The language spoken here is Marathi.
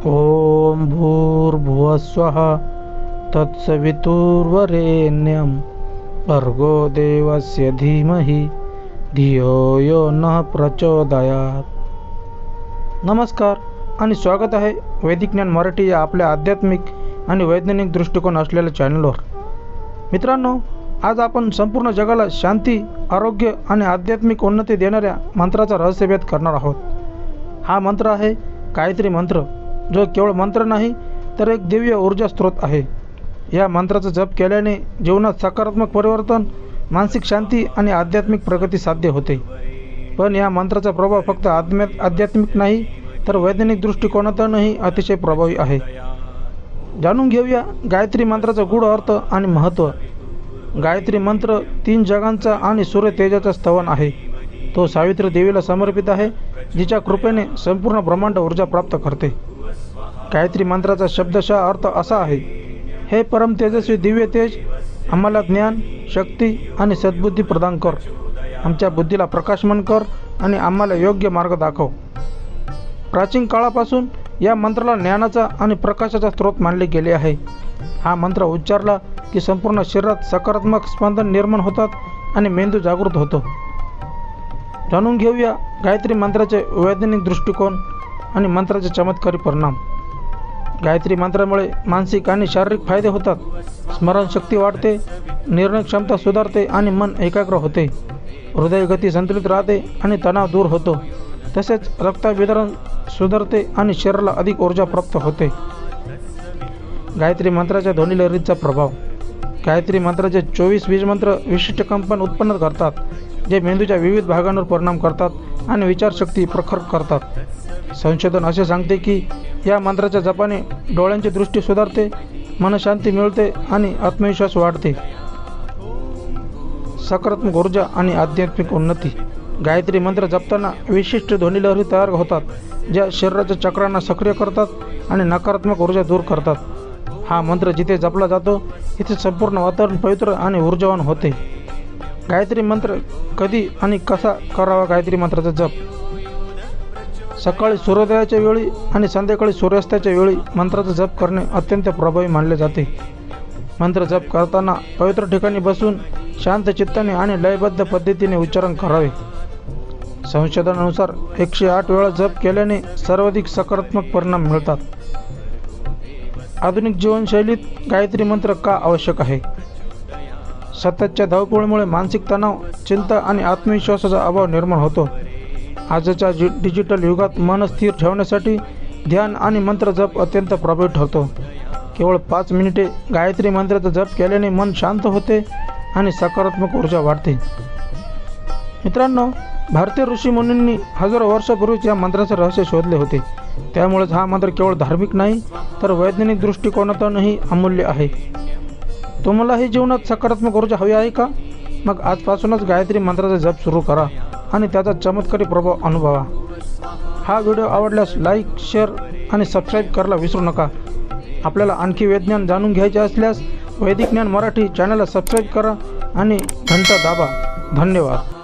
ॐ भूर्भुवस्वः तत्सवितुर्वरेण्यं भर्गो देवस्य धीमहि धियो यो नः प्रचोदयात। नमस्कार आणि स्वागत आहे वैदिक ज्ञान मराठी या आपल्या आध्यात्मिक आणि वैज्ञानिक दृष्टिकोन असलेल्या चॅनलवर। मित्रांनो आज आपण संपूर्ण जगाला शांती आरोग्य आणि आध्यात्मिक उन्नती देणाऱ्या मंत्राचा रहस्यभेद करणार आहोत। हा मंत्र आहे गायत्री मंत्र जो केवळ मंत्र नाही तर एक दिव्य ऊर्जा स्रोत आहे. या मंत्राचा जप केल्याने जीवनात सकारात्मक परिवर्तन मानसिक शांती आणि आध्यात्मिक प्रगती साध्य होते. पण या मंत्राचा प्रभाव फक्त आध्या आध्यात्मिक नाही तर वैज्ञानिक दृष्टिकोनातूनही अतिशय प्रभावी आहे. जाणून घेऊया गायत्री मंत्राचा गूढ अर्थ आणि महत्त्व. गायत्री मंत्र तीन जगांचा आणि सूर्य तेजाचा स्तवन आहे. तो सावित्री देवीला समर्पित आहे जिच्या कृपेने संपूर्ण ब्रह्मांड ऊर्जा प्राप्त करते. गायत्री मंत्राचा शब्दशः अर्थ असा आहे हे परम तेजस्वी दिव्य तेज आम्हाला ज्ञान शक्ती आणि सद्बुद्धी प्रदान कर. आमच्या बुद्धीला प्रकाशमान कर आणि आम्हाला योग्य मार्ग दाखव. प्राचीन काळापासून या मंत्राला ज्ञानाचा आणि प्रकाशाचा स्रोत मानले गेले आहे. हा मंत्र उच्चारला की संपूर्ण शरीरात सकारात्मक स्पंदन निर्माण होतात आणि मेंदू जागृत होतो. जाणून घेऊया गायत्री मंत्राचे वैज्ञानिक दृष्टिकोन आणि मंत्राचे चमत्कारी परिणाम. गायत्री मंत्रामुळे मानसिक आणि शारीरिक फायदे होतात. स्मरणशक्ती वाढते निर्णय क्षमता सुधारते आणि मन एकाग्र होते. हृदयगती संतुलित राहते आणि तणाव दूर होतो. तसेच रक्तवितरण सुधारते आणि शरीराला अधिक ऊर्जा प्राप्त होते. गायत्री मंत्राच्या ध्वनी लहरीचा प्रभाव. गायत्री मंत्राचे चोवीस बीजमंत्र विशिष्ट कंपन उत्पन्न करतात. जे मेंदूच्या विविध भागांवर परिणाम करतात आणि विचारशक्ती प्रखर करतात. संशोधन असे सांगते की या मंत्राच्या जपाने डोळ्यांची दृष्टी सुधारते मनशांती मिळते आणि आत्मविश्वास वाढते. सकारात्मक ऊर्जा आणि आध्यात्मिक उन्नती. गायत्री मंत्र जपताना विशिष्ट ध्वनिलहरी तयार होतात ज्या शरीराच्या चक्रांना सक्रिय करतात आणि नकारात्मक ऊर्जा दूर करतात. हा मंत्र जिथे जपला जातो तिथे संपूर्ण वातावरण पवित्र आणि ऊर्जावान होते. गायत्री मंत्र कधी आणि कसा करावा गायत्री मंत्राचा जप? सकाळी सूर्योदयाच्या वेळी आणि संध्याकाळी सूर्यास्ताच्या वेळी मंत्राचा जप करणे अत्यंत प्रभावी मानले जाते. मंत्र जप करताना पवित्र ठिकाणी बसून शांत चित्ताने आणि लयबद्ध पद्धतीने उच्चारण करावे. संशोधनानुसार एकशे आठ वेळा जप केल्याने सर्वाधिक सकारात्मक परिणाम मिळतात. आधुनिक जीवनशैलीत गायत्री मंत्र का आवश्यक आहे? सततच्या धावपळीमुळे मानसिक तणाव चिंता आणि आत्मविश्वासाचा अभाव निर्माण होतो. आजच्या जि डिजिटल युगात मन स्थिर ठेवण्यासाठी ध्यान आणि मंत्र जप अत्यंत प्रभावी ठरतो. केवळ पाच मिनिटे गायत्री मंत्राचा जप केल्याने मन शांत होते आणि सकारात्मक ऊर्जा वाढते. मित्रांनो भारतीय ऋषीमुनींनी हजारो वर्षापूर्वीच या मंत्राचे रहस्य शोधले होते. त्यामुळेच हा मंत्र केवळ धार्मिक नाही तर वैज्ञानिक दृष्टिकोनातूनही अमूल्य आहे. तुम्हालाही जीवनात सकारात्मक ऊर्जा हवी आहे का? मग आजपासूनच गायत्री मंत्राचा जप सुरू करा आणि त्याचा चमत्कारी प्रभाव अनुभवा. हा व्हिडिओ आवडल्यास लाईक शेअर आणि सबस्क्राईब करायला विसरू नका. आपल्याला आणखी वेदज्ञान जाणून घ्यायचे असल्यास वैदिक ज्ञान मराठी चॅनलला सबस्क्राईब करा आणि घंटा दाबा. धन्यवाद.